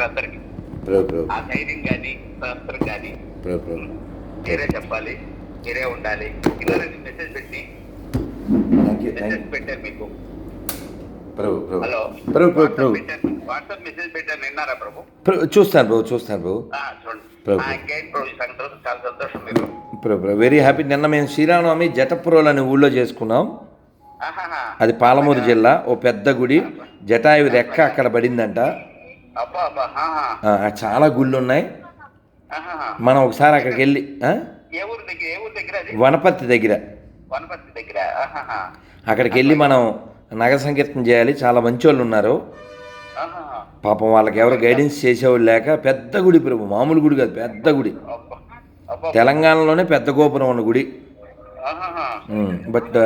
ఇచ్చారు అందరికి. ఆ ధైర్యం కానీ శాస్త్రం కానీ మీరే చెప్పాలి మీరే ఉండాలి. ఇలా మెసేజ్ పెట్టి మెసేజ్ పెట్టారు మీకు. చూస్తాను ప్రభు చూస్తాను ప్రభు. వెరీ హ్యాపీ నిన్న మేము శ్రీరామనవమి జటపురోలు అనే ఊళ్ళో చేసుకున్నాం. అది పాలమూరు జిల్లా ఓ పెద్ద గుడి. జటాయు రెక్క అక్కడ పడిందంట. చాలా గుళ్ళు ఉన్నాయి. మనం ఒకసారి అక్కడికి వెళ్ళి వనపర్తి దగ్గర. అక్కడికి వెళ్ళి మనం నగర సంకీర్తన చేయాలి. చాలా మంచి వాళ్ళు ఉన్నారు. పాపం వాళ్ళకి ఎవరు గైడెన్స్ చేసేవాళ్ళు లేక పెద్ద గుడి ప్రభు మామూలు గుడి కాదు పెద్ద గుడి. తెలంగాణలోనే పెద్ద గోపురం ఉన్న గుడి. బట్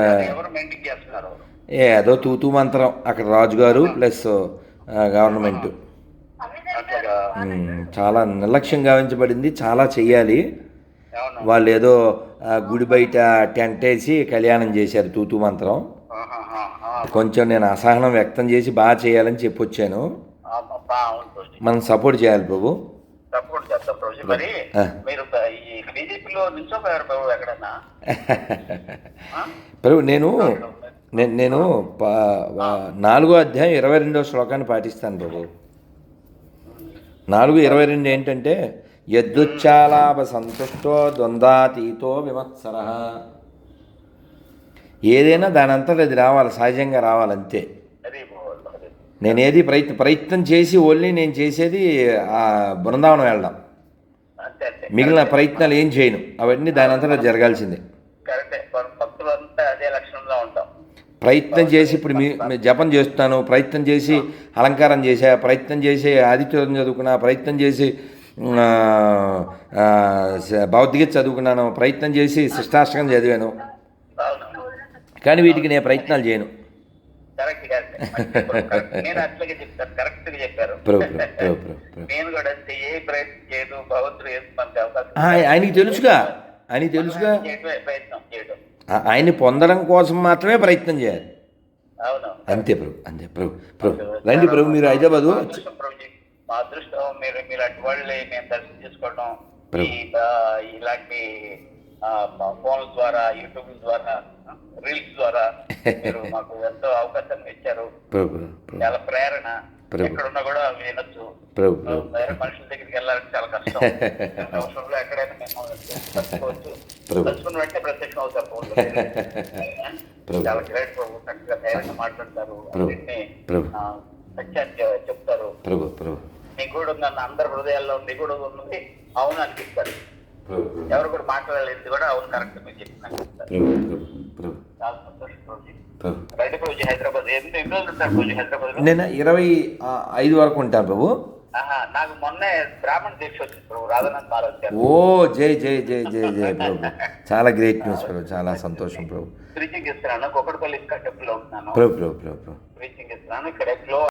ఏదో తూతూ మంత్రం అక్కడ రాజుగారు ప్లస్ గవర్నమెంట్. చాలా నిర్లక్ష్యం గావించబడింది. చాలా చెయ్యాలి. వాళ్ళు ఏదో గుడి బయట టెంట్ వేసి కళ్యాణం చేశారు తూతూ మంత్రం. కొంచెం నేను అసహనం వ్యక్తం చేసి బాగా చేయాలని చెప్పొచ్చాను. మనం సపోర్ట్ చేయాలి ప్రభు. తప్పకుండా చేస్తాం ప్రభుజీ మరి బీజేపీలో నిల్చోపోయారు ప్రభు ఎక్కడన్నా? ఆ? ప్రభు నేను నేను నాలుగో అధ్యాయం ఇరవై రెండో శ్లోకాన్ని పాటిస్తాను ప్రభు. నాలుగు ఇరవై రెండు ఏంటంటే యద్దుచ్చాలాభ సంతుష్టో ద్వంద్వాతీతో విమత్సర. ఏదైనా దాని అంతటా అది రావాలి సహజంగా రావాలంతే. అది బాగుంది, అది. నేను ఏది ప్రయత్న ప్రయత్నం చేసి ఓన్లీ నేను చేసేది ఆ బృందావనం వెళ్ళడం. మిగిలిన ప్రయత్నాలు ఏం చేయను. అవన్నీ దాని అంతటా జరగాల్సిందే కరెక్టే మన భక్తులంతా అదే లక్షణంలో ఉంటాం ప్రయత్నం చేసి ఇప్పుడు మీ జపం చేస్తున్నాను ప్రయత్నం చేసి అలంకారం చేసా ప్రయత్నం చేసి ఆదిత్యం చదువుకున్నా ప్రయత్నం చేసి భగవద్గీత చదువుకున్నాను ప్రయత్నం చేసి శిష్టాష్టకం చదివాను. కానీ వీటికి నేను ప్రయత్నాలు చేయను. ఆయనకి తెలుసుగా. ఆయనకి తెలుసుగా. ఆయన్ని పొందడం కోసం మాత్రమే ప్రయత్నం చేయాలి. అవును. అంతే ప్రభు అంతే ప్రభు ప్రభు. రండి ప్రభు మీరు హైదరాబాదు మా అదృష్టం మీరు మీలాంటి మేము దర్శనం చేసుకోవడం ఇలాంటి ఫోన్ల ద్వారా యూట్యూబ్ ద్వారా రీల్స్ ద్వారా మీరు మాకు ఎంతో అవకాశం ఇచ్చారు. చాలా ప్రేరణ. ఎక్కడున్నా కూడా వినొచ్చు. వేరే మనుషుల దగ్గరికి వెళ్ళాలంటే చాలా కష్టం. అవసరంలో ఎక్కడైనా మేము. తలుచుకున్న వెంటనే ప్రత్యక్షం అవుతారు. చాలా గ్రేట్ ప్రభు. చక్కగా ధైర్యంగా మాట్లాడతారు. సత్యాన్ని చెప్తారు. ప్రభు ప్రభు. కూడా ఉందన్న అందరి హృదయాల్లో ఉన్నది అవును అనిపిస్తారు. ఎవరు కూడా మాట్లాడలేదు కూడా అవును కరెక్ట్ మీరు చెప్పిన చాలా సంతోషం ప్రభు. హైదరాబాద్. ఎన్ని ఎన్ని రోజులు ఉంటారు హైదరాబాద్ నేను ఇరవై ఐదు వరకు ఉంటాను ప్రభు. నాకు మొన్నే బ్రాహ్మణ దీక్ష వచ్చింది ప్రభు రాధానంద మహారాజ్ గారు. ఓ జై జై జై జై జై ప్రభు. చాలా గ్రేట్ న్యూస్ ప్రభు చాలా సంతోషం ప్రభు. ప్రీచింగ్ ఇస్తున్నాను కొక్కడపల్లి టెంపుల్లో ఉంటున్నాను ప్రభు ప్రభు ప్రభు ప్రభు. ప్రీచింగ్ ఇస్తున్నాను ఇక్కడ ఫ్లో